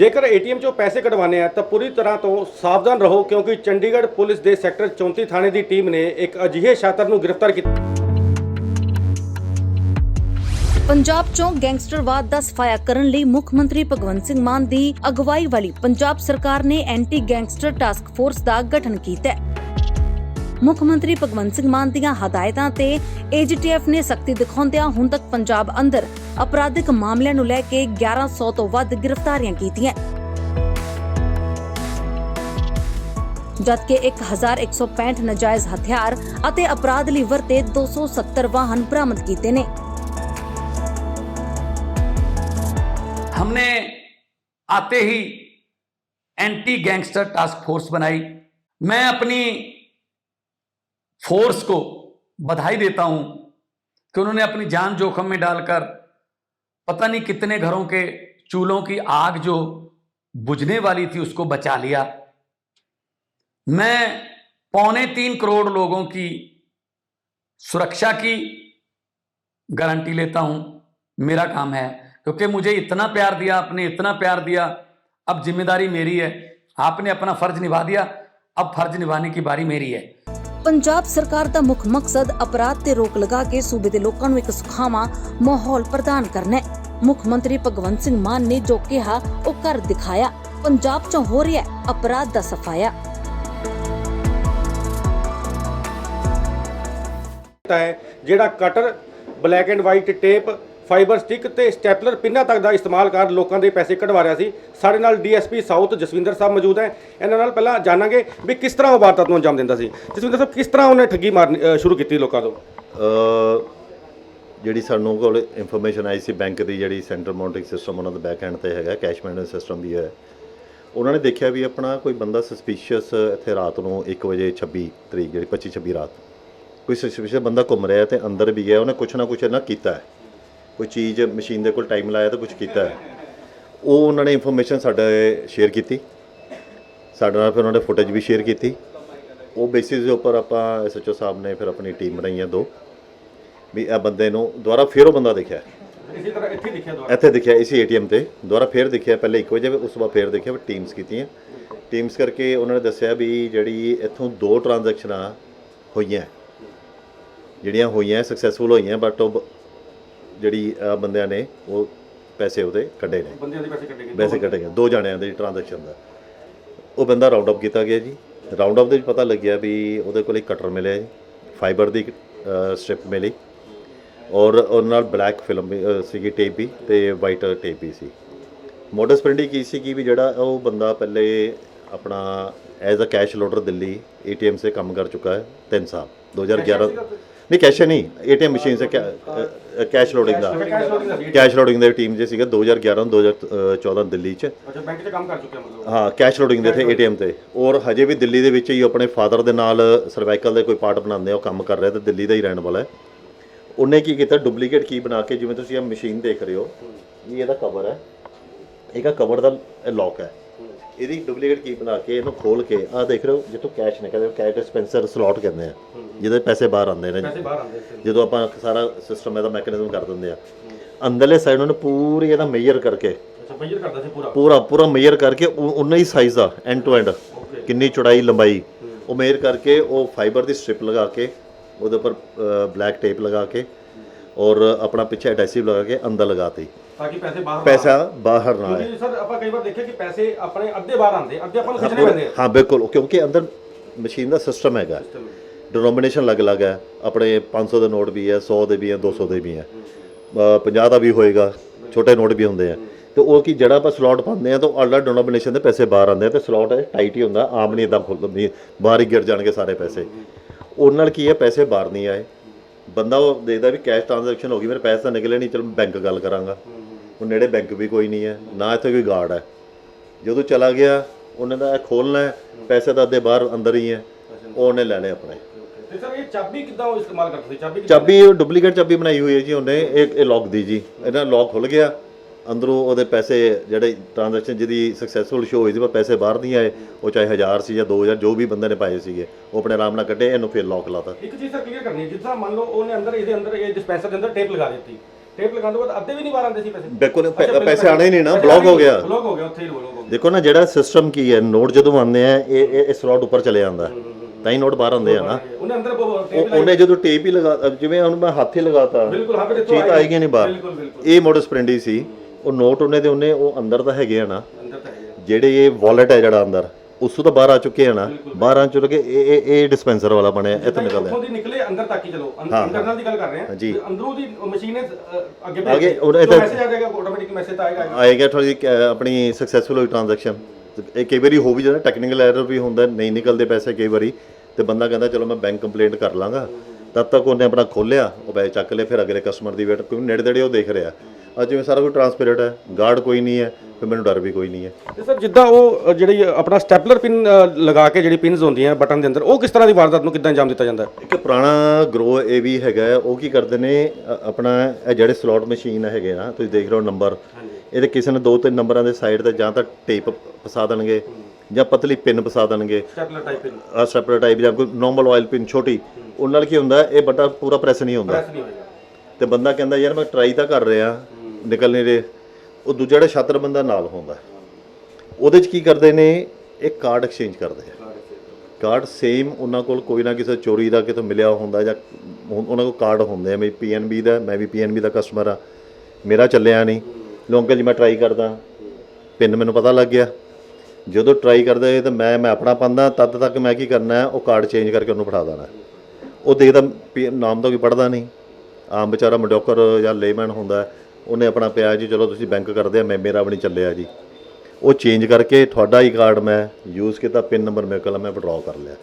ਜੇਕਰ ਏਟੀਐਮ 'ਚੋਂ ਪੈਸੇ ਕਢਵਾਣੇ ਆ, ਤਾਂ ਪੂਰੀ ਤਰ੍ਹਾਂ ਤੋਂ ਸਾਵਧਾਨ ਰਹੋ, ਕਿਉਂਕਿ ਚੰਡੀਗੜ੍ਹ ਪੁਲਿਸ ਦੇ ਸੈਕਟਰ 34 ਥਾਣੇ ਦੀ ਟੀਮ ਨੇ ਇੱਕ ਅਜਿਹੇ ਛਾਤਰ ਨੂੰ ਗ੍ਰਿਫਤਾਰ ਕੀਤਾ। ਪੰਜਾਬ ਚੋਂ ਗੈਂਗਸਟਰਵਾਦ ਦਾ ਸਫਾਇਆ ਕਰਨ ਲਈ ਮੁੱਖ ਮੰਤਰੀ ਭਗਵੰਤ ਸਿੰਘ ਮਾਨ ਦੀ ਅਗਵਾਈ ਵਾਲੀ ਪੰਜਾਬ ਸਰਕਾਰ ਨੇ ਐਂਟੀ ਗੈਂਗਸਟਰ ਟਾਸਕ ਫੋਰਸ ਦਾ ਗਠਨ ਕੀਤਾ ਹੈ। ਮੁੱਖ ਮੰਤਰੀ ਭਗਵੰਤ ਸਿੰਘ ਮਾਨ ਦੀਆਂ ਹਦਾਇਤਾਂ ਤੇ ਏਜੀਟੀਐਫ ਨੇ ਸਖਤੀ ਦਿਖਾਉਂਦਿਆਂ ਹੁਣ ਤੱਕ ਪੰਜਾਬ ਅੰਦਰ ਅਪਰਾਧਿਕ ਮਾਮਲਿਆਂ ਨੂੰ ਲੈ ਕੇ 1100 ਤੋਂ ਵੱਧ ਗ੍ਰਿਫਤਾਰੀਆਂ ਕੀਤੀਆਂ ਜਦਕਿ 1165 ਨਜਾਇਜ਼ ਹਥਿਆਰ ਅਤੇ ਅਪਰਾਧ ਲਈ ਵਰਤੇ 270 ਵਾਹਨ ਬਰਾਮਦ ਕੀਤੇ ਨੇ हमने आते ही एंटी गैंगस्टर टास्क फोर्स बनाई मैं अपनी फोर्स को बधाई देता हूं कि उन्होंने अपनी जान जोखिम में डालकर पता नहीं कितने घरों के चूल्हों की आग जो बुझने वाली थी उसको बचा लिया। मैं पौने तीन करोड़ लोगों की सुरक्षा की गारंटी लेता हूँ। मेरा काम है, क्योंकि मुझे इतना प्यार दिया, आपने इतना प्यार दिया। अब ज़िम्मेदारी मेरी है। आपने अपना फ़र्ज़ निभा दिया। अब फ़र्ज़ निभाने की बारी मेरी है। ਪੰਜਾਬ ਸਰਕਾਰ ਦਾ ਮੁੱਖ ਮਕਸਦ ਅਪਰਾਧ ਤੇ ਰੋਕ ਲਗਾ ਕੇ ਸੂਬੇ ਦੇ ਲੋਕਾਂ ਨੂੰ ਇੱਕ ਸੁਖਾਵਾਂ ਮਾਹੌਲ ਪ੍ਰਦਾਨ ਕਰਨਾ ਹੈ। ਮੁੱਖ ਮੰਤਰੀ ਭਗਵੰਤ ਸਿੰਘ ਮਾਨ ਨੇ ਜੋ ਕਿਹਾ, ਉਹ ਕਰ ਦਿਖਾਇਆ। ਪੰਜਾਬ 'ਚ ਹੋ ਰਿਹਾ ਅਪਰਾਧ ਦਾ ਸਫਾਇਆ। ਹੈ ਜਿਹੜਾ cutter black and white tape fibre stick ਤੇ ਸਟੈਪਲਰ ਪਿੰਨਾਂ ਤੱਕ ਦਾ ਇਸਤੇਮਾਲ ਕਰ ਲੋਕਾਂ ਦੇ ਪੈਸੇ ਕਢਵਾ ਰਿਹਾ ਸੀ। ਸਾਡੇ ਨਾਲ ਡੀਐਸਪੀ ਸਾਊਥ ਜਸਵਿੰਦਰ ਸਾਹਿਬ ਮੌਜੂਦ ਹੈ। ਇਹਨਾਂ ਨਾਲ ਪਹਿਲਾਂ ਜਾਣਾਂਗੇ ਵੀ ਕਿਸ ਤਰ੍ਹਾਂ ਉਹ ਵਾਰਦਾਤ ਨੂੰ ਅੰਜਾਮ ਦਿੰਦਾ ਸੀ। ਜਸਵਿੰਦਰ ਸਾਹਿਬ ਕਿਸ ਤਰ੍ਹਾਂ ਉਹਨੇ ਠੱਗੀ ਮਾਰਨੀ ਅ, ਸ਼ੁਰੂ ਕੀਤੀ ਲੋਕਾਂ ਤੋਂ? ਜਿਹੜੀ ਸਾਨੂੰ ਕੋਲ ਇਨਫੋਰਮੇਸ਼ਨ ਆਈ ਸੀ ਬੈਂਕ ਦੀ ਜਿਹੜੀ ਸੈਂਟਰ ਮਾਊਂਟਿੰਗ ਸਿਸਟਮ ਉਹਨਾਂ ਦਾ ਬੈਕ ਐਂਡ ਤੇ ਹੈਗਾ ਕੈਸ਼ ਮੈਨੇਜਮੈਂਟ ਸਿਸਟਮ ਵੀ ਹੈ। ਉਹਨਾਂ ਨੇ ਦੇਖਿਆ ਵੀ ਆਪਣਾ ਕੋਈ ਬੰਦਾ ਸਸਪੀਸ਼ੀਅਸ ਇੱਥੇ ਰਾਤ ਨੂੰ 1 ਵਜੇ 26 ਤਰੀਕ ਜਿਹੜੀ 25 26 ਰਾਤ ਕੋਈ ਸਸਪੀਸ਼ੀਅਸ ਬੰਦਾ ਘੁੰਮ ਰਿਹਾ ਤੇ ਅੰਦਰ ਵੀ ਗਿਆ ਉਹਨੇ ਕੁਛ ਨਾ ਕੁਛ ਨਾ ਕੀਤਾ ਹੈ। ਕੋਈ ਚੀਜ਼ ਮਸ਼ੀਨ ਦੇ ਕੋਲ ਟਾਈਮ ਲਾਇਆ ਤਾਂ ਕੁਛ ਕੀਤਾ ਹੈ। ਉਹ ਉਹਨਾਂ ਨੇ ਇਨਫੋਰਮੇਸ਼ਨ ਸਾਡੇ ਸ਼ੇਅਰ ਕੀਤੀ। ਸਾਡੇ ਨਾਲ ਫਿਰ ਉਹਨਾਂ ਨੇ ਫੁਟੇਜ ਵੀ ਸ਼ੇਅਰ ਕੀਤੀ। ਉਹ ਬੇਸਿਸ ਦੇ ਉੱਪਰ ਆਪਾਂ ਐਸਐਚਓ ਸਾਹਿਬ ਨੇ ਫਿਰ ਆਪਣੀ ਟੀਮ ਬਣਾਈਆਂ ਦੋ। ਵੀ ਇਹ ਬੰਦੇ ਨੂੰ ਦੁਬਾਰਾ ਫਿਰ ਉਹ ਬੰਦਾ ਦੇਖਿਆ। ਇਸੇ ਤਰ੍ਹਾਂ ਇੱਥੇ ਲਿਖਿਆ ਦੁਆਰਾ ਇੱਥੇ ਦੇਖਿਆ ਇਸੇ ਏਟੀਐਮ ਤੇ। ਦੁਬਾਰਾ ਫਿਰ ਦੇਖਿਆ ਪਹਿਲੇ 1 ਵਜੇ ਉਸ ਤੋਂ ਬਾਅਦ ਫਿਰ ਦੇਖਿਆ ਫਿਰ ਟੀਮਸ ਕੀਤੀਆਂ। ਟੀਮਸ ਕਰਕੇ ਉਹਨਾਂ ਨੇ ਦੱਸਿਆ ਵੀ ਜਿਹੜੀ ਇੱਥੋਂ ਦੋ ਟ੍ਰਾਂਜੈਕਸ਼ਨਾਂ ਹੋਈਆਂ ਜਿਹੜੀਆਂ ਹੋਈਆਂ ਸਕਸੈਸਫੁਲ ਹੋਈਆਂ ਬਟ ਉਹ ਜਿਹੜੀ ਬੰਦਿਆਂ ਨੇ ਉਹ ਪੈਸੇ ਉਹਦੇ ਕੱਢੇ ਨੇ। ਬੰਦਿਆਂ ਦੇ ਪੈਸੇ ਕੱਢੇ ਗਏ। ਪੈਸੇ ਕੱਢੇ ਗਏ। ਦੋ ਜਣਿਆਂ ਦੀ ਟ੍ਰਾਂਜੈਕਸ਼ਨ ਦਾ। ਉਹ ਬੰਦਾ ਰਾਉਂਡ ਅਪ ਕੀਤਾ ਗਿਆ ਜੀ। ਰਾਉਂਡ ਅਪ ਦੇ ਵਿੱਚ ਪਤਾ ਲੱਗਿਆ ਵੀ ਉਹਦੇ ਕੋਲ ਇੱਕ ਕਟਰ ਮਿਲਿਆ ਜੀ। ਫਾਈਬਰ ਦੀ ਸਟ੍ਰਿਪ ਮਿਲੀ। ਔਰ ਉਹਨਾਂ ਨਾਲ ਬਲੈਕ ਫਿਲਮ ਵੀ ਅ, ਸੀਗੀ ਟੇਪ ਵੀ ਤੇ ਵਾਈਟ ਟੇਪ ਵੀ ਸੀ। ਮੋਡਸ ਪਿੰਡੀ ਕੀ ਸੀ ਕਿ ਵੀ ਜਿਹੜਾ ਉਹ ਬੰਦਾ ਪਹਿਲੇ ਆਪਣਾ as a cash loader Delhi ATM ਸੇ ਕੰਮ ਕਰ ਚੁੱਕਾ ਹੈ 3 ਸਾਲ। 2011 ਨਹੀਂ ਕੈਸ਼ ਨਹੀਂ। ਏਟੀਐਮ ਮਸ਼ੀਨ ਸੇ ਕੈਸ਼ ਲੋਡਿੰਗ ਦਾ। ਕੈਸ਼ ਲੋਡਿੰਗ ਦੇ ਟੀਮ ਜੇ ਸੀਗਾ 2011 2014 ਦਿੱਲੀ ਚ। ਅੱਛਾ ਬੈਂਕ 'ਚ ਕੰਮ ਕਰ ਚੁੱਕਿਆ ਮਤਲਬ। ਹਾਂ ਕੈਸ਼ ਲੋਡਿੰਗ ਦੇ ਥੇ ਏਟੀਐਮ ਤੇ। ਔਰ ਹਜੇ ਵੀ ਦਿੱਲੀ ਦੇ ਵਿੱਚ ਹੀ ਆਪਣੇ ਫਾਦਰ ਦੇ ਨਾਲ ਸਰਵਾਈਕਲ ਦੇ ਕੋਈ ਪਾਰਟ ਬਣਾਉਂਦੇ ਆ ਉਹ ਕੰਮ ਕਰ ਰਿਹਾ ਤੇ ਦਿੱਲੀ ਦਾ ਹੀ ਰਹਿਣ ਵਾਲਾ ਹੈ। ਉਹਨੇ ਕੀ ਕੀਤਾ? ਡੁਪਲੀਕੇਟ ਕੀ ਬਣਾ ਕੇ ਜਿਵੇਂ ਤੁਸੀਂ ਇਹ ਮਸ਼ੀਨ ਦੇਖ ਰਹੇ ਹੋ ਇਹ ਇਹਦਾ ਕਵਰ ਹੈ। ਇਹਦਾ ਕਵਰ ਦਾ ਲੌਕ ਹੈ। ਇਹਦੀ ਡੁਪਲੀਕੇਟ ਕੀ ਬਣਾ ਕੇ ਇਹਨੂੰ ਖੋਲ ਕੇ ਆਹ ਦੇਖ ਰਹੇ ਹੋ ਜਿੱਥੋਂ ਕੈਸ਼ ਨਿਕਲਦਾ ਕੈਸ਼ ਡਿਸਪੈਂਸਰ ਸਲੋਟ ਕਹਿੰਦੇ ਆ ਜਿਹਦੇ ਪੈਸੇ ਬਾਹਰ ਆਉਂਦੇ ਨੇ ਪੈਸੇ ਬਾਹਰ ਆਉਂਦੇ ਸੀ। ਜਦੋਂ ਆਪਾਂ ਸਾਰਾ ਸਿਸਟਮ ਇਹਦਾ ਮੈਕੈਨਿਜ਼ਮ ਕਰ ਦਿੰਦੇ ਆ। ਅੰਦਰਲੇ ਸਾਈਡ ਉਹਨੇ ਪੂਰੀ ਇਹਦਾ ਮੇਜਰ ਕਰਕੇ ਅੱਛਾ ਮੇਜਰ ਕਰਦਾ ਸੀ ਪੂਰਾ? ਪੂਰਾ ਪੂਰਾ ਮੇਜਰ ਕਰਕੇ ਉਨਾ ਹੀ ਸਾਈਜ਼ ਦਾ ਐਂਡ ਟੂ ਐਂਡ ਕਿੰਨੀ ਚੌੜਾਈ ਲੰਬਾਈ। ਉਹ ਮੇਜਰ ਕਰਕੇ ਉਹ ਫਾਈਬਰ ਦੀ ਸਟ੍ਰਿਪ ਲਗਾ ਕੇ ਉਹਦੇ ਉੱਪਰ ਬਲੈਕ ਟੇਪ ਲਗਾ ਕੇ ਔਰ ਆਪਣਾ ਪਿੱਛੇ ਐਡੈਸਿਵ ਲਗਾ ਕੇ ਅੰਦਰ ਲਗਾਤੀ ਤਾਂ ਕਿ ਪੈਸੇ ਬਾਹਰ ਪੈਸਾ ਬਾਹਰ ਨਾ ਆਏ। ਕਿਉਂਕਿ ਸਰ ਆਪਾਂ ਕਈ ਵਾਰ ਦੇਖਿਆ ਕਿ ਪੈਸੇ ਆਪਣੇ ਅੱਧੇ ਬਾਹਰ ਆਉਂਦੇ ਅੱਧੇ ਆਪਾਂ ਨੂੰ ਖਿੱਚਣੇ ਪੈਂਦੇ ਆ। ਹਾਂ ਬਿਲਕੁਲ ਕਿਉਂਕਿ ਅੰਦਰ ਮਸ਼ੀਨ ਦਾ ਸਿਸਟਮ ਹੈਗਾ। ਡਿਨੋਮੀਨੇਸ਼ਨ ਅਲੱਗ-ਅਲੱਗ ਹੈ। ਆਪਣੇ 500 ਦੇ ਨੋਟ ਵੀ ਹੈ 100 ਦੇ ਵੀ ਹੈ 200 ਦੇ ਵੀ ਹੈ। 50 ਦਾ ਵੀ ਹੋਏਗਾ ਛੋਟੇ ਨੋਟ ਵੀ ਹੁੰਦੇ ਆ। ਤੇ ਉਹ ਕੀ ਜਿਹੜਾ ਆਪਾਂ ਸਲੋਟ ਪਾਉਂਦੇ ਆ ਤਾਂ ਅਲੱਗ ਡਿਨੋਮੀਨੇਸ਼ਨ ਦੇ ਪੈਸੇ ਬਾਹਰ ਆਉਂਦੇ ਆ ਤੇ ਸਲੋਟ ਟਾਈਟ ਹੀ ਹੁੰਦਾ ਆਮ ਨਹੀਂ ਇਦਾਂ ਖੁੱਲਦਾ ਬਾਹਰ ਹੀ ਗਿਰ ਜਾਣਗੇ ਸਾਰੇ ਪੈਸੇ। ਉਹ ਨਾਲ ਕੀ ਹੈ ਪੈਸੇ ਬਾਹਰ ਨਹੀਂ ਆਏ। ਬੰਦਾ ਉਹ ਦੇਖਦਾ ਵੀ ਕੈਸ਼ ਟ੍ਰਾਂਜੈਕਸ਼ਨ ਹੋ ਗਈ ਮੇਰੇ ਪੈਸੇ ਤਾਂ ਨਿਕਲੇ ਨਹੀਂ ਚਲ ਬੈਂਕ ਗੱਲ ਕਰਾਂਗਾ। ਉਹ ਨੇੜੇ ਬੈਂਕ ਵੀ ਕੋਈ ਨਹੀਂ ਹੈ ਨਾ ਇੱਥੇ ਕੋਈ ਗਾਰਡ ਹੈ। ਜਦੋਂ ਚਲਾ ਗਿਆ ਉਹਨੇ ਦਾ ਖੋਲਣਾ ਹੈ ਪੈਸੇ ਤਾਂ ਅੱਧੇ ਬਾਹਰ ਅੰਦਰ ਹੀ ਹੈ ਉਹ ਉਹਨੇ ਲੈ ਲਏ ਆਪਣੇ। ਤੇ ਸਰ ਇਹ ਚਾਬੀ ਕਿੱਦਾਂ ਉਹ ਇਸਤੇਮਾਲ ਕਰਦਾ ਸੀ? ਚਾਬੀ ਚਾਬੀ ਡੁਪਲੀਕੇਟ ਚਾਬੀ ਬਣਾਈ ਹੋਈ ਹੈ ਜੀ ਉਹਨੇ ਇਹ ਇਹ ਲੌਕ ਦੀ ਜੀ। ਇਹਨਾਂ ਲੌਕ ਖੁੱਲ ਗਿਆ। ਅੰਦਰੋਂ ਉਹਦੇ ਪੈਸੇ ਜਿਹੜੇ ਟ੍ਰਾਂਜੈਕਸ਼ਨ ਜਿਹਦੀ ਸਕਸੈਸਫੁਲ ਸ਼ੋ ਹੋਈ ਸੀ ਪਰ ਪੈਸੇ ਬਾਹਰ ਨਹੀਂ ਆਏ ਉਹ ਚਾਹੇ 1000 ਸੀ ਜਾਂ 2000 ਜੋ ਵੀ ਬੰਦੇ ਨੇ ਪਾਏ ਸੀਗੇ ਉਹ ਆਪਣੇ ਆਰਾਮ ਨਾਲ ਕੱਢੇ ਇਹਨੂੰ ਫਿਰ ਲੌਕ ਲਾਤਾ। ਇੱਕ ਚੀਜ਼ ਸਰ ਕਲੀਅਰ ਕਰਨੀ ਹੈ ਜਿੱਦਾਂ ਮੰਨ ਲਓ ਉਹਨੇ ਅੰਦਰ ਇਹਦੇ ਅੰਦਰ ਇਹ ਡਿਸਪੈਂਸਰ ਦੇ ਅੰਦਰ ਟੇਪ ਲਗਾ ਦਿੱਤੀ। ਟੇਪ ਲਗਾਉਣ ਤੋਂ ਬਾਅਦ ਅੱਧੇ ਵੀ ਨਹੀਂ ਵਾਰ ਆਉਂਦੇ ਸੀ ਪੈਸੇ। ਬਿਲਕੁਲ ਪੈ- ਪੈਸੇ ਆਣੇ ਹੀ ਨਹੀਂ ਨਾ ਬਲੌਕ ਹੋ ਗਿਆ। ਬਲੌਕ ਹੋ ਗਿਆ ਉੱਥੇ ਹੀ ਬਲੌਕ ਹੋ ਗਿਆ। ਦੇਖੋ ਨਾ ਜਿਹੜਾ ਸਿਸਟਮ ਕੀ ਹੈ ਨੋਟ ਜਦੋਂ ਆਉਂਦੇ ਆ ਇਹ ਇਹ- ਇਹ ਸਲੋਟ ਉੱਪਰ ਚਲੇ ਜਾਂਦਾ। ਤਾਂ ਹੀ ਨੋਟ ਬਾਹਰ ਆਉਂਦੇ ਆ ਨਾ। ਉਹਨੇ ਅੰਦਰ ਉਹ ਉਹਨੇ ਜਦੋਂ ਟੇਪ ਹੀ ਲਗਾ ਜਿਵੇਂ ਹੁਣ ਮੈਂ ਹੱਥ ਹੀ ਲਗਾਤਾ ਬਿਲਕੁਲ ਹਾਂ ਵੀਰੇ ਚੀਜ਼ ਤਾਂ ਆਏਗੀ ਨਹੀਂ ਬਾਹਰ। ਬਿਲਕੁਲ ਬਿਲਕੁਲ। ਇਹ ਮੋਡਸ ਪ੍ਰਿੰਡੀ ਸੀ। ਉਹ ਨੋਟ ਉਹਨੇ ਦੇ ਉਹਨੇ ਉਹ ਅੰਦਰ ਤਾਂ ਹੈਗੇ ਆ ਨਾ। ਅੰਦਰ ਤਾਂ ਜਿਹੜੇ ਇਹ ਵਾਲਟ ਹੈ ਜਿਹੜਾ ਅੰਦਰ ਉਸ ਤੋਂ ਤਾਂ ਬਾਹਰ ਆ ਚੁੱਕੇ ਆ ਨਾ। ਬਾਹਰ ਆ ਚੁੱਕੇ ਇਹ ਇਹ ਇਹ ਡਿਸਪੈਂਸਰ ਵਾਲਾ ਬਣਿਆ ਇੱਥੇ ਨਿਕਲਦਾ। ਉੱਥੋਂ ਦੀ ਨਿਕਲੇ ਅੰਦਰ ਤੱਕ ਹੀ ਚਲੋ। ਇੰਟਰਨਲ ਦੀ ਗੱਲ ਕਰ ਰਹੇ ਹਾਂ। ਤੇ ਅੰਦਰੋਂ ਦੀ ਮਸ਼ੀਨ ਅ, ਅੱਗੇ ਅੱਗੇ ਜੋ ਮੈਸੇਜ ਆ ਜਾਏਗਾ ਆਟੋਮੈਟਿਕ ਮੈਸੇਜ ਤਾਂ ਆਏਗਾ। ਆਏਗਾ ਥੋੜੀ ਆਪਣੀ ਸਕਸੈਸਫੁਲ ਹੋਈ ਟ੍ਰਾਂਜੈਕਸ਼ਨ ਇਹ ਕਈ ਵਾਰੀ ਹੋ ਵੀ ਜਾਂਦਾ ਟੈਕਨੀਕਲ ਐਰਰ ਵੀ ਹੁੰਦਾ ਨਹੀਂ ਨਿਕਲਦੇ ਪੈਸੇ ਕਈ ਵਾਰੀ। ਤੇ ਬੰਦਾ ਕਹਿੰਦਾ ਚਲੋ ਮੈਂ ਬੈਂਕ ਕੰਪਲੇਂਟ ਕਰ ਲਾਂਗਾ। ਤਦ ਤੱਕ ਉਹਨੇ ਆਪਣਾ ਖੋਲਿਆ ਉਹ ਪੈਸੇ ਚੱਕ ਲਏ ਫਿਰ ਅਗਲੇ ਕਸਟਮਰ ਦੀ ਵੇਟ ਕਿਉਂਕਿ ਨੇੜੇ ਤੇੜੇ ਉਹ ਦੇਖ ਰਿਹਾ। ਅੱਜ ਜਿਵੇਂ ਸਾਰਾ ਕੁਝ ਟ੍ਰਾਂਸਪੇਰੈਂਟ ਹੈ ਗਾਰਡ ਕੋਈ ਨਹੀਂ ਹੈ ਫਿਰ ਮੈਨੂੰ ਡਰ ਵੀ ਕੋਈ ਨਹੀਂ ਹੈ। ਤੇ ਸਰ ਜਿੱਦਾਂ ਉਹ ਅ, ਜਿਹੜੀ ਆਪਣਾ ਸਟੈਪਲਰ ਪਿਨ ਲਗਾ ਕੇ ਜਿਹੜੀ ਪਿਨਸ ਹੁੰਦੀਆਂ ਬਟਨ ਦੇ ਅੰਦਰ ਉਹ ਕਿਸ ਤਰ੍ਹਾਂ ਦੀ ਵਾਰਦਾਤ ਨੂੰ ਕਿੱਦਾਂ ਅੰਜਾਮ ਦਿੱਤਾ ਜਾਂਦਾ ਹੈ? ਇੱਕ ਪੁਰਾਣਾ ਗਰੋ ਇਹ ਵੀ ਹੈਗਾ ਹੈ, ਉਹ ਕੀ ਕਰਦੇ ਨੇ ਅ- ਆਪਣਾ ਇਹ ਜਿਹੜੇ ਸਲੋਟ ਮਸ਼ੀਨ ਹੈਗੇ ਨਾ ਤੁਸੀਂ ਦੇਖ ਰਹੇ ਹੋ ਨੰਬਰ ਇਹਦੇ ਕਿਸੇ ਨੇ ਦੋ ਤਿੰਨ ਨੰਬਰਾਂ ਦੇ ਸਾਈਡ ਤੇ ਜਾਂ ਤਾਂ ਟੇਪ ਫਸਾ ਦੇਣਗੇ ਜਾਂ ਪਤਲੀ ਪਿਨ ਫਸਾ ਦੇਣਗੇ। ਸਟੈਪਲਰ ਟਾਈਪ ਪਿਨ ਆ ਸੈਪਰੇਟ ਟਾਈਪ ਜਾਂ ਕੋਈ ਨਾਰਮਲ ਆਇਲ ਪਿਨ ਛੋਟੀ ਉਹਨਾਂ ਨਾਲ ਕੀ ਹੁੰਦਾ ਇਹ ਬਟਾ ਪੂਰਾ ਪ੍ਰੈਸ ਨਹੀਂ ਹੁੰਦਾ। ਪ੍ਰੈਸ ਨਹੀਂ ਹੋਏਗਾ। ਤੇ ਬੰਦਾ ਕਹਿੰਦਾ ਯਾਰ ਮੈਂ ਟਰਾਈ ਤਾਂ ਕਰ ਰਿਹਾ। ਨਿਕਲ ਨਹੀਂ ਰਹੇ, ਉਹ ਦੂਜਾ ਜਿਹੜਾ ਛਾਤਰ ਬੰਦਾ ਨਾਲ ਹੁੰਦਾ ਉਹਦੇ ਚ ਕੀ ਕਰਦੇ ਨੇ, ਇਹ ਕਾਰਡ ਐਕਸਚੇਂਜ ਕਰਦੇ ਆ। ਕਾਰਡ ਸੇਮ ਉਹਨਾਂ ਕੋਲ ਕੋਈ ਨਾ ਕਿਸੇ ਚੋਰੀ ਦਾ ਕਿਤੋਂ ਮਿਲਿਆ ਹੁੰਦਾ ਜਾਂ ਉਹਨਾਂ ਕੋਲ ਕਾਰਡ ਹੁੰਦੇ ਆ, ਮੈਂ ਪੀਐਨਬੀ ਦਾ, ਮੈਂ ਵੀ ਪੀਐਨਬੀ ਦਾ ਕਸਟਮਰ ਆ, ਮੇਰਾ ਚੱਲਿਆ ਨਹੀਂ। ਲੋਕਾਂ ਜੀ, ਮੈਂ ਟਰਾਈ ਕਰਦਾ। ਪਿੰਨ ਮੈਨੂੰ ਪਤਾ ਲੱਗ ਗਿਆ। ਜਦੋਂ ਟਰਾਈ ਕਰਦੇ ਤਾਂ ਮੈਂ ਮੈਂ ਆਪਣਾ ਪਾਉਂਦਾ, ਤਦ ਤੱਕ ਮੈਂ ਕੀ ਕਰਨਾ ਉਹ ਕਾਰਡ ਚੇਂਜ ਕਰਕੇ ਉਹਨੂੰ ਫੜਾ ਦੇਣਾ। ਉਹ ਦੇਖਦਾ ਪੀ- ਨਾਮ ਤਾਂ ਕੋਈ ਪੜਦਾ ਨਹੀਂ। ਆਮ ਵਿਚਾਰਾ ਮਡੋਕਰ ਜਾਂ ਲੇਮੈਨ ਹੁੰਦਾ ਉਹਨੇ ਆਪਣਾ ਪਿਆ ਜੀ, ਚਲੋ ਤੁਸੀਂ ਬੈਂਕ ਕਰਦੇ ਆ, ਮੈਂ, ਮੇਰਾ ਵੀ ਨਹੀਂ ਚੱਲਿਆ ਜੀ। ਉਹ ਚੇਂਜ ਕਰਕੇ ਤੁਹਾਡਾ ਹੀ ਕਾਰਡ ਮੈਂ ਯੂਜ਼ ਕੀਤਾ ਪਿਨ ਨੰਬਰ ਮੇਰੇ ਕੋਲ ਮੈਂ ਵਿਡਰਾਅ ਕਰ ਲਿਆ।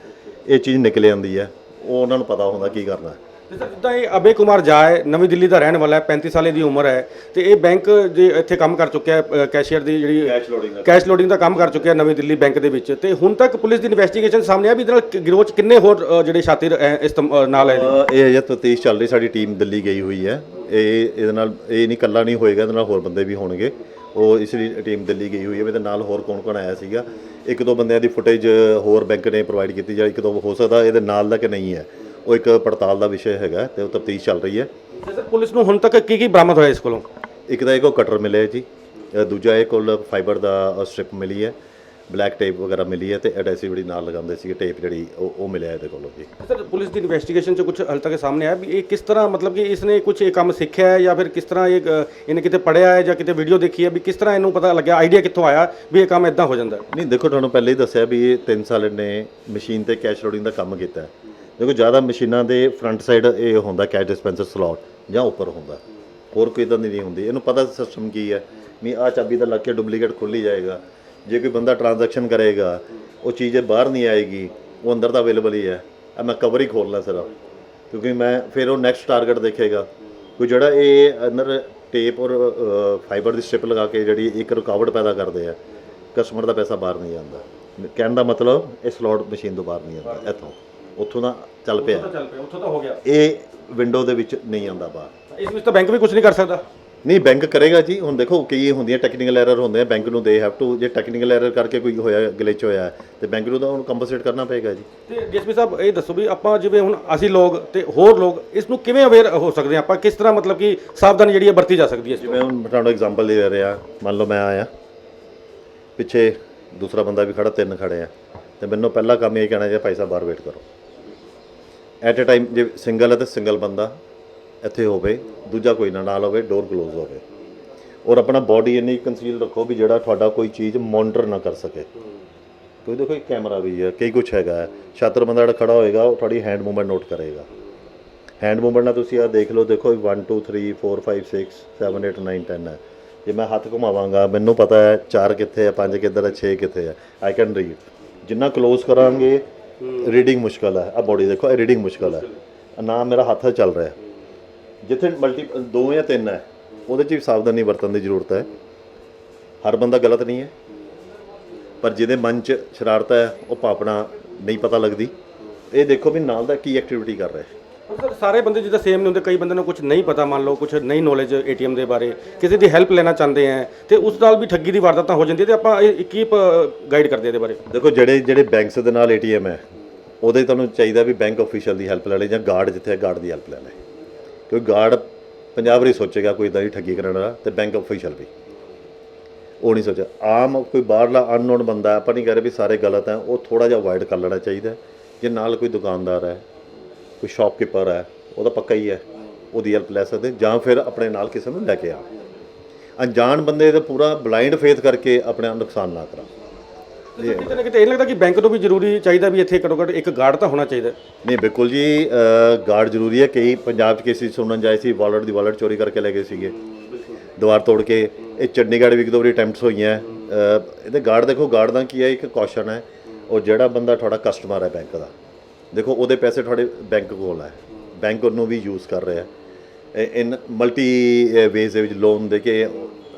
ਇਹ ਚੀਜ਼ ਨਿਕਲ ਆਉਂਦੀ ਹੈ। ਉਹ ਉਹਨਾਂ ਨੂੰ ਪਤਾ ਹੁੰਦਾ ਕੀ ਕਰਨਾ। ਜਿੱਦਾਂ ਇਹ ਅਬੇ ਕੁਮਾਰ ਜਾ ਹੈ ਨਵੀਂ ਦਿੱਲੀ ਦਾ ਰਹਿਣ ਵਾਲਾ ਹੈ 35 ਸਾਲੇ ਦੀ ਉਮਰ ਹੈ ਤੇ ਇਹ ਬੈਂਕ ਜੇ ਇੱਥੇ ਕੰਮ ਕਰ ਚੁੱਕਿਆ ਹੈ ਕੈਸ਼ੀਅਰ ਦੀ ਜਿਹੜੀ ਕੈਸ਼ ਲੋਡਿੰਗ ਦਾ ਕੈਸ਼ ਲੋਡਿੰਗ ਦਾ ਕੰਮ ਕਰ ਚੁੱਕਿਆ ਨਵੀਂ ਦਿੱਲੀ ਬੈਂਕ ਦੇ ਵਿੱਚ। ਤੇ ਹੁਣ ਤੱਕ ਪੁਲਿਸ ਦੀ ਇਨਵੈਸਟੀਗੇਸ਼ਨ ਸਾਹਮਣੇ ਆ ਵੀ ਇਹਦੇ ਨਾਲ ਗਿਰੋਹ 'ਚ ਕਿੰਨੇ ਹੋਰ ਜਿਹੜੇ ਸ਼ਾਤਿਰ ਇਸ ਨਾਲ ਹੈ ਇਹ ਅਜੇ ਤਫਤੀਸ਼ ਚੱਲ ਰਹੀ ਸਾਡੀ ਟੀਮ ਦਿੱਲੀ ਗਈ ਹੋਈ ਹੈ। ਇਹ ਇਹਦੇ ਨਾਲ ਇਹ ਨਹੀਂ ਇਕੱਲਾ ਨਹੀਂ ਹੋਏਗਾ ਇਹਦੇ ਨਾਲ ਹੋਰ ਬੰਦੇ ਵੀ ਹੋਣਗੇ। ਉਹ ਇਸ ਲਈ ਟੀਮ ਦਿੱਲੀ ਗਈ ਹੋਈ ਹੈ ਇਹਦੇ ਨਾਲ ਹੋਰ ਕੌਣ ਕੌਣ ਆਇਆ ਸੀਗਾ। ਇੱਕ ਦੋ ਬੰਦਿਆਂ ਦੀ ਫੁਟੇਜ ਹੋਰ ਬੈਂਕ ਨੇ ਪ੍ਰੋਵਾਈਡ ਕੀਤੀ ਜਾਂ ਇੱਕ ਦੋ ਹੋ ਸਕਦਾ ਇਹਦੇ ਨਾਲ ਦਾ ਕਿ ਨਹੀਂ ਹੈ। ਉਹ ਇੱਕ ਪੜਤਾਲ ਦਾ ਵਿਸ਼ਾ ਹੈਗਾ ਤੇ ਉਹ ਤਫਤੀਸ਼ ਚੱਲ ਰਹੀ ਹੈ। ਸਰ ਪੁਲਿਸ ਨੂੰ ਹੁਣ ਤੱਕ ਕੀ ਕੀ ਬਰਾਮਦ ਹੋਇਆ ਇਸ ਕੋਲੋਂ? ਇੱਕ ਤਾਂ ਇਹ ਕੋ ਕਟਰ ਮਿਲਿਆ ਜੀ ਅ, ਦੂਜਾ ਇਹ ਕੋਲ ਫਾਈਬਰ ਦਾ ਸਟ੍ਰਿਪ ਮਿਲੀ ਹੈ ਬਲੈਕ ਟੇਪ ਵਗੈਰਾ ਮਿਲੀ ਹੈ ਤੇ ਐਡੈਸਿਵ ਜਿਹੜੀ ਨਾਲ ਲਗਾਉਂਦੇ ਸੀਗੇ ਟੇਪ ਜਿਹੜੀ ਉਹ ਉਹ ਮਿਲਿਆ ਇਹਦੇ ਕੋਲੋਂ ਜੀ। ਸਰ ਪੁਲਿਸ ਦੀ ਇਨਵੈਸਟੀਗੇਸ਼ਨ 'ਚ ਕੁਝ ਹਾਲ ਤੱਕ ਸਾਹਮਣੇ ਆਇਆ ਵੀ ਇਹ ਕਿਸ ਤਰ੍ਹਾਂ ਮਤਲਬ ਕਿ ਇਸਨੇ ਕੁਝ ਇਹ ਕੰਮ ਸਿੱਖਿਆ ਹੈ ਜਾਂ ਫਿਰ ਕਿਸ ਤਰ੍ਹਾਂ ਇਹ ਅ, ਇਹਨੇ ਕਿਤੇ ਪੜਿਆ ਹੈ ਜਾਂ ਕਿਤੇ ਵੀਡੀਓ ਦੇਖੀ ਹੈ ਵੀ ਕਿਸ ਤਰ੍ਹਾਂ ਇਹਨੂੰ ਪਤਾ ਲੱਗਿਆ ਆਈਡੀਆ ਕਿੱਥੋਂ ਆਇਆ ਵੀ ਇਹ ਕੰਮ ਇਦਾਂ ਹੋ ਜਾਂਦਾ ਹੈ? ਨਹੀਂ ਦੇਖੋ ਤੁਹਾਨੂੰ ਪਹਿਲੇ ਹੀ ਦੱਸਿਆ ਵੀ ਇਹ 3 ਸਾਲ ਨੇ ਮਸ਼ੀਨ ਤੇ ਕੈਸ਼ ਲੋਡਿੰਗ ਦਾ ਕੰਮ ਕੀਤਾ ਹੈ। ਦੇਖੋ, ਜ਼ਿਆਦਾ ਮਸ਼ੀਨਾਂ ਦੇ ਫਰੰਟ ਸਾਈਡ ਇਹ ਹੁੰਦਾ ਕੈਸ਼ ਡਿਸਪੈਂਸਰ ਸਲੋਟ ਜਾਂ ਉੱਪਰ ਹੁੰਦਾ। ਹੋਰ ਕੋਈ ਇਦਾਂ ਦੀ ਨਹੀਂ ਹੁੰਦੀ। ਇਹਨੂੰ ਪਤਾ ਸਿਸਟਮ ਕੀ ਹੈ ਵੀ ਆ ਚਾਬੀ ਦਾ ਲੱਗ ਕੇ ਡੁਪਲੀਕੇਟ ਖੁੱਲੀ ਜਾਏਗਾ। ਜੇ ਕੋਈ ਬੰਦਾ ਟ੍ਰਾਂਜੈਕਸ਼ਨ ਕਰੇਗਾ, ਉਹ ਚੀਜ਼ ਬਾਹਰ ਨਹੀਂ ਆਏਗੀ, ਉਹ ਅੰਦਰ ਤਾਂ ਅਵੇਲੇਬਲ ਹੀ ਹੈ। ਆ ਮੈਂ ਕਵਰ ਹੀ ਖੋਲਣਾ ਸਿਰਫ। ਕਿਉਂਕਿ ਮੈਂ ਫਿਰ ਉਹ ਨੈਕਸਟ ਟਾਰਗੇਟ ਦੇਖੇਗਾ। ਕੋਈ ਜਿਹੜਾ ਇਹ ਅੰਦਰ ਟੇਪ ਔਰ ਫਾਈਬਰ ਦੀ ਸਟ੍ਰਿਪ ਲਗਾ ਕੇ ਜਿਹੜੀ ਇੱਕ ਰੁਕਾਵਟ ਪੈਦਾ ਕਰਦੇ ਆ ਕਸਟਮਰ ਦਾ ਪੈਸਾ ਬਾਹਰ ਨਹੀਂ ਜਾਂਦਾ ਕਹਿਣ ਦਾ ਮਤਲਬ ਇਹ ਸਲੋਟ ਮਸ਼ੀਨ ਤੋਂ ਬਾਹਰ ਨਹੀਂ ਜਾਂਦਾ ਇੱਥੋਂ। ਉੱਥੋਂ ਦਾ ਚੱਲ ਪਿਆ। ਚੱਲ ਪਿਆ ਉੱਥੋਂ ਤਾਂ ਹੋ ਗਿਆ। ਇਹ ਵਿੰਡੋ ਦੇ ਵਿੱਚ ਨਹੀਂ ਆਉਂਦਾ ਬਾਹਰ। ਇਸ ਵਿੱਚ ਤਾਂ ਬੈਂਕ ਵੀ ਕੁਝ ਨਹੀਂ ਕਰ ਸਕਦਾ। ਨਹੀਂ ਬੈਂਕ ਕਰੇਗਾ ਜੀ। ਹੁਣ ਦੇਖੋ ਕਈ ਹੁੰਦੀਆਂ ਟੈਕਨੀਕਲ ਐਰਰ ਹੁੰਦੇ ਆ ਬੈਂਕ ਨੂੰ ਦੇ ਹੈਵ ਟੂ ਜੇ ਟੈਕਨੀਕਲ ਐਰਰ ਕਰਕੇ ਕੋਈ ਹੋਇਆ ਗਲਿਚ ਹੋਇਆ ਤੇ ਬੈਂਕ ਨੂੰ ਤਾਂ ਉਹਨੂੰ ਕੰਪਨਸੇਟ ਕਰਨਾ ਪਏਗਾ ਜੀ। ਤੇ ਡੀਐਸਪੀ ਸਾਹਿਬ ਇਹ ਦੱਸੋ ਵੀ ਆਪਾਂ ਜਿਵੇਂ ਹੁਣ ਅਸੀਂ ਲੋਕ ਤੇ ਹੋਰ ਲੋਕ ਇਸ ਨੂੰ ਕਿਵੇਂ ਅਵੇਅਰ ਹੋ ਸਕਦੇ ਹਾਂ? ਆਪਾਂ ਕਿਸ ਤਰ੍ਹਾਂ ਮਤਲਬ ਕਿ ਸਾਵਧਾਨੀ ਜਿਹੜੀ ਹੈ ਵਰਤੀ ਜਾ ਸਕਦੀ ਹੈ ਜਿਵੇਂ ਹੁਣ ਤੁਹਾਨੂੰ ਐਗਜ਼ਾਮਪਲ ਦੇ ਰਿਹਾ ਮੰਨ ਲਓ ਮੈਂ ਆਇਆ। ਪਿੱਛੇ ਦੂਸਰਾ ਬੰਦਾ ਵੀ ਖੜਾ ਤਿੰਨ ਖੜੇ ਆ। ਤੇ ਮੈਨੂੰ ਪਹਿਲਾ ਕੰਮ ਇਹ ਕਹਿਣਾ ਜੇ ਭਾਈ ਸਾਹਿਬ ਬਾਹਰ ਵੇਟ ਕਰੋ। ਐਟ ਅ ਟਾਈਮ ਜੇ ਸਿੰਗਲ ਹੈ ਤਾਂ ਸਿੰਗਲ ਬੰਦਾ ਇੱਥੇ ਹੋਵੇ, ਦੂਜਾ ਕੋਈ ਨਾ, ਨਾਲ ਹੋਵੇ ਡੋਰ ਕਲੋਜ਼ ਹੋਵੇ। ਔਰ ਆਪਣਾ ਬਾਡੀ ਇੰਨੀ ਕੰਸੀਲ ਰੱਖੋ ਵੀ ਜਿਹੜਾ ਤੁਹਾਡਾ ਕੋਈ ਚੀਜ਼ ਮੋਨੀਟਰ ਨਾ ਕਰ ਸਕੇ। ਕੋਈ ਦੇਖੋ, ਇੱਕ ਕੈਮਰਾ ਵੀ ਹੈ, ਕਈ ਕੁਝ ਹੈਗਾ। ਹੈ। ਛਾਤਰ ਬੰਦਾ ਜਿਹੜਾ ਖੜਾ ਹੋਏਗਾ, ਉਹ ਤੁਹਾਡੀ ਹੈਂਡ ਮੂਵਮੈਂਟ ਨੋਟ ਕਰੇਗਾ। ਹੈਂਡ ਮੂਵਮੈਂਟ ਨਾਲ ਤੁਸੀਂ ਆ ਦੇਖ ਲਓ, ਦੇਖੋ 1 2 3 4 5 6 7 8 9 10 ਹੈ। ਜੇ ਮੈਂ ਹੱਥ ਘੁਮਾਵਾਂਗਾ, ਮੈਨੂੰ ਪਤਾ ਹੈ 4 ਕਿੱਥੇ ਹੈ 5 ਕਿੱਧਰ ਹੈ 6 ਕਿੱਥੇ ਹੈ। ਆਈ ਕੈਨ ਰੀਡ ਜਿੰਨਾ ਕਲੋਜ਼ ਕਰਾਂਗੇ ਰੀਡਿੰਗ ਮੁਸ਼ਕਲ ਹੈ। ਆ ਬੋਡੀ ਦੇਖੋ, ਇਹ ਰੀਡਿੰਗ ਮੁਸ਼ਕਲ ਹੈ। ਨਾ ਮੇਰਾ ਹੱਥ ਚੱਲ ਰਿਹਾ। ਜਿੱਥੇ ਮਲਟੀ ਦੋ ਜਾਂ ਤਿੰਨ ਹੈ, ਉਹਦੇ 'ਚ ਵੀ ਸਾਵਧਾਨੀ ਵਰਤਣ ਦੀ ਜ਼ਰੂਰਤ ਹੈ। ਹਰ ਬੰਦਾ ਗਲਤ ਨਹੀਂ ਹੈ। ਪਰ ਜਿਹਦੇ ਮਨ 'ਚ ਸ਼ਰਾਰਤ ਹੈ, ਉਹ ਪਾਪਣਾ ਨਹੀਂ ਪਤਾ ਲੱਗਦੀ। ਇਹ ਦੇਖੋ ਵੀ ਨਾਲ ਦਾ ਕੀ ਐਕਟੀਵਿਟੀ ਕਰ ਰਿਹਾ ਹੈ। ਸਰ, ਸਾਰੇ ਬੰਦੇ ਜਿੱਦਾਂ ਸੇਮ ਨਹੀਂ ਹੁੰਦੇ, ਕਈ ਬੰਦੇ ਨੂੰ ਕੁਝ ਨਹੀਂ ਪਤਾ, ਮੰਨ ਲਓ ਕੁਝ ਨਹੀਂ ਨੌਲੇਜ ਏਟੀਐਮ ਦੇ ਬਾਰੇ, ਕਿਸੇ ਦੀ ਹੈਲਪ ਲੈਣਾ ਚਾਹੁੰਦੇ ਆ, ਤੇ ਉਸ ਨਾਲ ਵੀ ਠੱਗੀ ਦੀ ਵਾਰਦਾਤਾਂ ਹੋ ਜਾਂਦੀ ਹੈ ਤੇ ਆਪਾਂ ਇਹ ਕੀ ਗਾਈਡ ਕਰਦੇ ਆ ਇਹਦੇ ਬਾਰੇ। ਦੇਖੋ, ਜਿਹੜੇ ਜਿਹੜੇ ਬੈਂਕਸ ਦੇ ਨਾਲ ਏਟੀਐਮ ਹੈ, ਉਹਦੇ ਤੁਹਾਨੂੰ ਚਾਹੀਦਾ ਵੀ ਬੈਂਕ ਅਫੀਸ਼ੀਅਲ ਦੀ ਹੈਲਪ ਲੈ ਲੈ ਜਾਂ ਗਾਰਡ ਜਿੱਥੇ ਹੈ ਗਾਰਡ ਦੀ ਹੈਲਪ ਲੈ ਲੈ ਕਿਉਂਕਿ ਗਾਰਡ ਪੰਜਾਬ ਵੀ ਸੋਚੇਗਾ ਕੋਈ ਇਦਾਂ ਦੀ ਠੱਗੀ ਕਰਨ ਵਾਲਾ, ਤੇ ਬੈਂਕ ਅਫੀਸ਼ੀਅਲ ਵੀ। ਉਹ ਨਹੀਂ ਸੋਚਿਆ। ਆਮ ਕੋਈ ਬਾਹਰਲਾ ਅਨਨੋਨ ਬੰਦਾ, ਆਪਾਂ ਨਹੀਂ ਕਹਿ ਰਹੇ ਵੀ ਸਾਰੇ ਗਲਤ ਹੈ, ਉਹ ਥੋੜਾ ਜਿਹਾ ਅਵਾਇਡ ਕਰ ਲੈਣਾ ਚਾਹੀਦਾ ਜੇ ਨਾਲ ਕੋਈ ਦੁਕਾਨਦਾਰ ਹੈ ਕੋਈ ਸ਼ਾਪਕੀਪਰ ਹੈ ਉਹਦਾ ਪੱਕਾ ਹੀ ਹੈ ਉਹਦੀ ਹੈਲਪ ਲੈ ਸਕਦੇ ਜਾਂ ਫਿਰ ਆਪਣੇ ਨਾਲ ਕਿਸੇ ਨੂੰ ਲੈ ਕੇ ਆ। ਅਣਜਾਣ ਬੰਦੇ ਦਾ ਪੂਰਾ ਬਲਾਈਂਡ ਫੇਥ ਕਰਕੇ ਆਪਣੇ ਆਪ ਨੁਕਸਾਨ ਨਾ ਕਰਾ। ਕਿਤੇ ਨਾ ਕਿਤੇ ਇਹ ਲੱਗਦਾ ਕਿ ਬੈਂਕ ਤੋਂ ਵੀ ਜ਼ਰੂਰੀ ਚਾਹੀਦਾ ਵੀ ਇੱਥੇ ਘੱਟੋ ਘੱਟ ਇੱਕ ਗਾਰਡ ਤਾਂ ਹੋਣਾ ਚਾਹੀਦਾ? ਨਹੀਂ ਬਿਲਕੁਲ ਜੀ ਗਾਰਡ ਜ਼ਰੂਰੀ ਹੈ। ਕਈ ਪੰਜਾਬ 'ਚ ਕੇਸਿਸ ਸੁਣਨ ਜਾਏ ਸੀ ਵਾਲਟ ਦੀ ਵਾਲਟ ਚੋਰੀ ਕਰਕੇ ਲੈ ਗਏ ਸੀਗੇ। ਦੀਵਾਰ ਤੋੜ ਕੇ ਇਹ ਚੰਡੀਗੜ੍ਹ ਵੀ ਇੱਕ ਦੋ ਵਾਰੀ ਅਟੈਂਪਟਸ ਹੋਈਆਂ। ਇਹਦੇ ਗਾਰਡ ਦੇਖੋ ਗਾਰਡ ਦਾ ਕੀ ਹੈ ਇੱਕ ਕੌਸ਼ਨ ਹੈ। ਉਹ ਜਿਹੜਾ ਬੰਦਾ ਤੁਹਾਡਾ ਕਸਟਮਰ ਹੈ ਬੈਂਕ ਦਾ। ਦੇਖੋ, ਉਹਦੇ ਪੈਸੇ ਤੁਹਾਡੇ ਬੈਂਕ ਕੋਲ ਹੈ ਬੈਂਕ ਉਹਨੂੰ ਵੀ ਯੂਜ਼ ਕਰ ਰਿਹਾ। ਹੈ ਇਨ ਮਲਟੀ ਵੇਜ਼ ਦੇ ਵਿੱਚ ਲੋਨ ਦੇ ਕੇ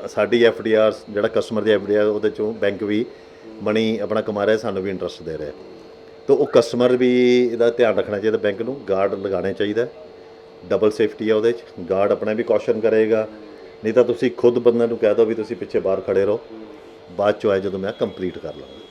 ਸਾਡੀ ਐਫ ਡੀ ਆਰ ਜਿਹੜਾ ਕਸਟਮਰ ਦੀ ਐਫ ਡੀ ਆਰ ਉਹਦੇ ਚੋਂ ਬੈਂਕ ਵੀ ਮਨੀ ਆਪਣਾ ਕਮਾ ਰਿਹਾ, ਸਾਨੂੰ ਵੀ ਇੰਟਰਸਟ ਦੇ ਰਿਹਾ। ਤਾਂ ਉਹ ਕਸਟਮਰ ਵੀ ਇਹਦਾ ਧਿਆਨ ਰੱਖਣਾ ਚਾਹੀਦਾ ਬੈਂਕ ਨੂੰ ਗਾਰਡ ਲਗਾਉਣੇ ਚਾਹੀਦਾ। ਡਬਲ ਸੇਫਟੀ ਆ ਉਹਦੇ 'ਚ ਗਾਰਡ ਆਪਣਾ ਵੀ ਕੌਸ਼ਨ ਕਰੇਗਾ। ਨਹੀਂ ਤਾਂ ਤੁਸੀਂ ਖੁਦ ਬੰਦੇ ਨੂੰ ਕਹਿ ਦਿਓ ਵੀ ਤੁਸੀਂ ਪਿੱਛੇ ਬਾਹਰ ਖੜੇ ਰਹੋ। ਬਾਅਦ ਚ ਆਏ ਜਦੋਂ ਮੈਂ ਕੰਪਲੀਟ ਕਰ ਲਵਾਂਗਾ।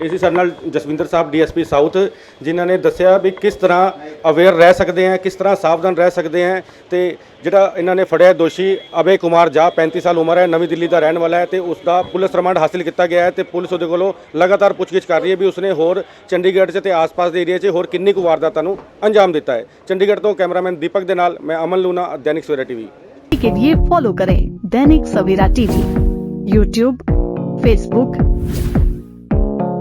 ਇਹ ਸੀ ਸਾਡੇ ਨਾਲ ਜਸਵਿੰਦਰ ਸਾਹਿਬ ਡੀਐਸਪੀ ਸਾਊਥ ਜਿਨ੍ਹਾਂ ਨੇ ਦੱਸਿਆ ਵੀ ਕਿਸ ਤਰ੍ਹਾਂ ਅਵੇਅਰ ਰਹਿ ਸਕਦੇ ਆ ਕਿਸ ਤਰ੍ਹਾਂ ਸਾਵਧਾਨ ਰਹਿ ਸਕਦੇ ਆ ਤੇ ਜਿਹੜਾ ਇਹਨਾਂ ਨੇ ਫੜਿਆ ਦੋਸ਼ੀ ਅਬੇ ਕੁਮਾਰ ਜਾ 35 ਸਾਲ ਉਮਰ ਹੈ ਨਵੀਂ ਦਿੱਲੀ ਦਾ ਰਹਿਣ ਵਾਲਾ ਹੈ ਤੇ ਉਸ ਦਾ ਪੁਲਿਸ ਰਿਮਾਂਡ ਹਾਸਲ ਕੀਤਾ ਗਿਆ ਹੈ ਤੇ ਪੁਲਿਸ ਉਹਦੇ ਕੋਲੋਂ ਲਗਾਤਾਰ ਪੁੱਛਗਿੱਛ ਕਰ ਰਹੀ ਹੈ ਵੀ ਉਸਨੇ ਹੋਰ ਚੰਡੀਗੜ੍ਹ 'ਚ ਤੇ ਆਸ-ਪਾਸ ਦੇ ਏਰੀਆ 'ਚ ਹੋਰ ਕਿੰਨੀ ਕੁ ਵਾਰਦਾਤਾਂ ਨੂੰ ਅੰਜਾਮ ਦਿੱਤਾ ਹੈ ਚੰਡੀਗੜ੍ਹ ਤੋਂ ਕੈਮਰਾਮੈਨ ਦੀਪਕ ਦੇ ਨਾਲ ਮੈਂ ਅਮਨ ਲੂਨਾ दैनिक सवेरा टीवी के लिए फॉलो करें Dainik Savera TV YouTube Facebook